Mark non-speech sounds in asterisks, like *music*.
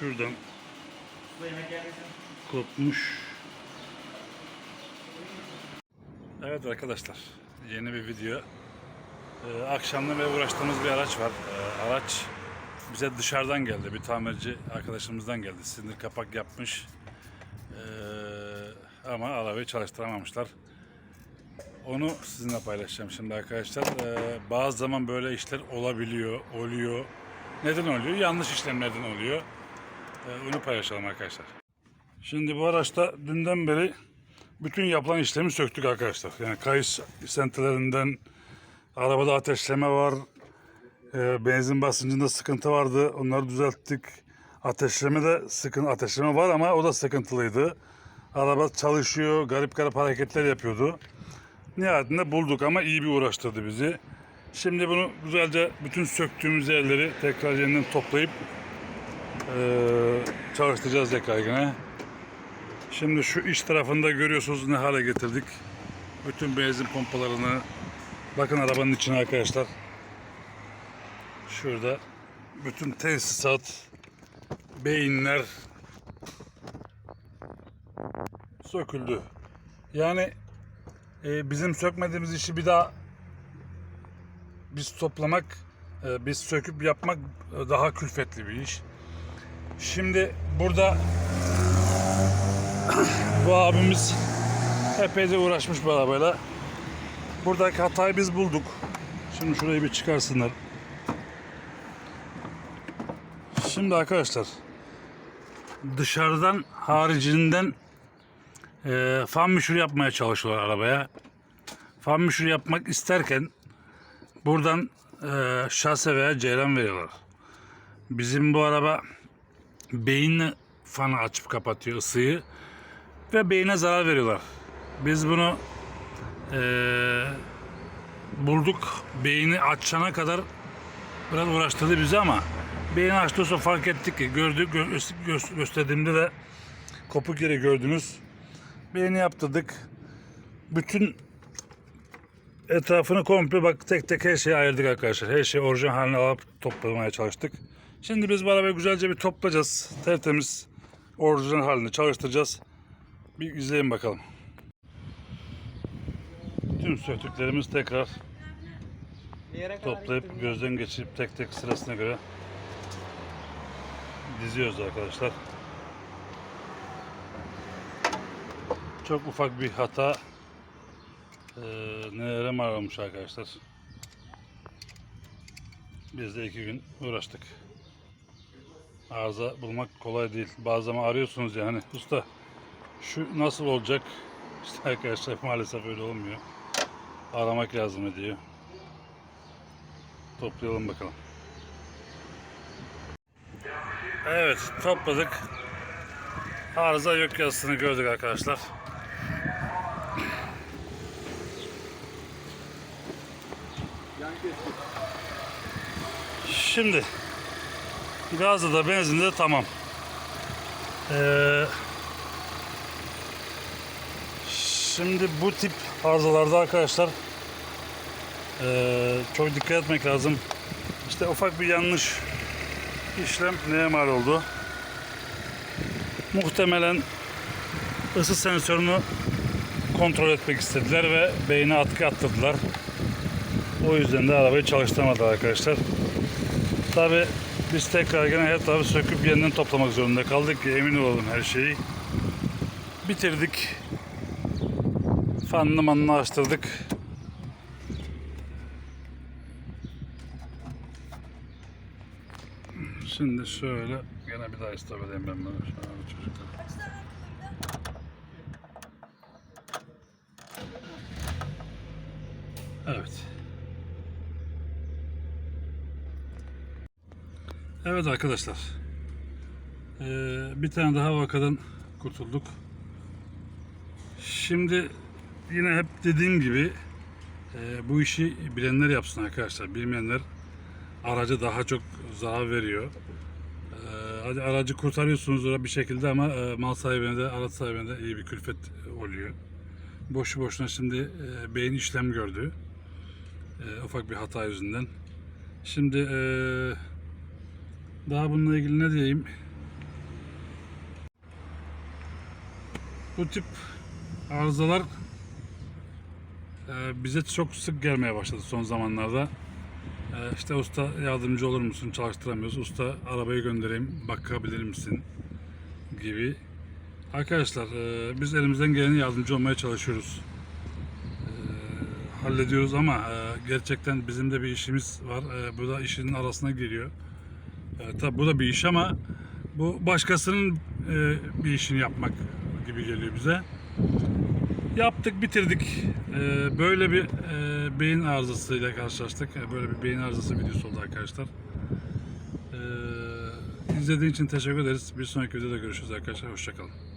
Şuradan kopmuş. Evet arkadaşlar yeni bir video. Ee, akşamdan beri uğraştığımız bir araç var. Ee, araç bize dışarıdan geldi. Bir tamirci arkadaşımızdan geldi. Sinir kapak yapmış. Ee, ama arabayı çalıştıramamışlar. Onu sizinle paylaşacağım şimdi arkadaşlar. Ee, bazı zaman böyle işler olabiliyor, oluyor. Neden oluyor? Yanlış işlemlerden oluyor. Ee, onu paylaşalım arkadaşlar. Şimdi bu araçta dünden beri bütün yapılan işlemi söktük arkadaşlar. Yani kayış sentelerinden arabada ateşleme var. Ee, benzin basıncında sıkıntı vardı. Onları düzelttik. Ateşleme de sıkın ateşleme var ama o da sıkıntılıydı. Araba çalışıyor, garip garip hareketler yapıyordu. Nihayetinde bulduk ama iyi bir uğraştırdı bizi. Şimdi bunu güzelce bütün söktüğümüz yerleri tekrar yeniden toplayıp eee, çalıştıracağız tekrar yine. Şimdi şu iç tarafında görüyorsunuz ne hale getirdik. Bütün benzin pompalarını bakın arabanın içine arkadaşlar. Şurada bütün tesisat, beyinler söküldü. Yani e, bizim sökmediğimiz işi bir daha biz toplamak, e, biz söküp yapmak daha külfetli bir iş. Şimdi burada *coughs* bu abimiz epeyce uğraşmış bu arabayla. Buradaki hatayı biz bulduk. Şimdi şurayı bir çıkarsınlar. Şimdi arkadaşlar dışarıdan haricinden e, fan müşür yapmaya çalışıyorlar arabaya. Fan müşür yapmak isterken buradan e, şase veya ceyran veriyorlar. Bizim bu araba beyinle fanı açıp kapatıyor ısıyı ve beyine zarar veriyorlar. Biz bunu eee, bulduk. Beyni açana kadar biraz uğraştırdı bizi ama beyni açtığı sonra fark ettik ki gördük gö- gö- gösterdiğimde de kopuk yeri gördünüz. Beyni yaptırdık. Bütün etrafını komple bak tek tek her şeyi ayırdık arkadaşlar. Her şeyi orijinal haline alıp toplamaya çalıştık. Şimdi biz bu arabayı güzelce bir toplayacağız. Tertemiz orijinal halini çalıştıracağız. Bir izleyin bakalım. Tüm söktüklerimiz tekrar toplayıp gözden geçirip tek tek sırasına göre diziyoruz arkadaşlar. Çok ufak bir hata eee nelere mal olmuş arkadaşlar. Biz de iki gün uğraştık. Arıza bulmak kolay değil. Bazı zaman arıyorsunuz yani usta şu nasıl olacak? *laughs* İşte arkadaşlar maalesef öyle olmuyor. Aramak lazım ediyor. Toplayalım bakalım. Evet topladık. Arıza yok yazısını gördük arkadaşlar. Şimdi gazda da benzinde de tamam. Ee, şimdi bu tip arızalarda arkadaşlar ee, çok dikkat etmek lazım. İşte ufak bir yanlış işlem neye mal oldu? Muhtemelen ısı sensörünü kontrol etmek istediler ve beyine atkı attırdılar. O yüzden de arabayı çalıştıramadı arkadaşlar. Tabi biz tekrar gene her tarafı söküp yeniden toplamak zorunda kaldık ki emin olalım her şeyi. Bitirdik. Fanını manını açtırdık. Şimdi şöyle gene bir daha istop edeyim ben bunu. Çocuklar. Evet. Evet arkadaşlar. Ee, bir tane daha vakadan kurtulduk. Şimdi yine hep dediğim gibi e, bu işi bilenler yapsın arkadaşlar. Bilmeyenler araca daha çok zarar veriyor. Ee, hadi aracı kurtarıyorsunuz bir şekilde ama e, mal sahibine de araç sahibine de iyi bir külfet oluyor. Boşu boşuna şimdi e, beyin işlem gördü. Ufak bir hata yüzünden. Şimdi e, daha bununla ilgili ne diyeyim? Bu tip arızalar e, bize çok sık gelmeye başladı son zamanlarda. E, işte usta yardımcı olur musun? Çalıştıramıyoruz. Usta arabayı göndereyim, bakabilir misin? Gibi. Arkadaşlar e, biz elimizden geleni yardımcı olmaya çalışıyoruz. Hallediyoruz ama gerçekten bizim de bir işimiz var. Bu da işin arasına giriyor. E, tabi bu da bir iş ama bu başkasının e, bir işini yapmak gibi geliyor bize. Yaptık, bitirdik. E, böyle bir e, beyin arızasıyla karşılaştık. E, böyle bir beyin arızası videosu oldu arkadaşlar. E, izlediğin için teşekkür ederiz. Bir sonraki videoda görüşürüz arkadaşlar. Hoşçakalın.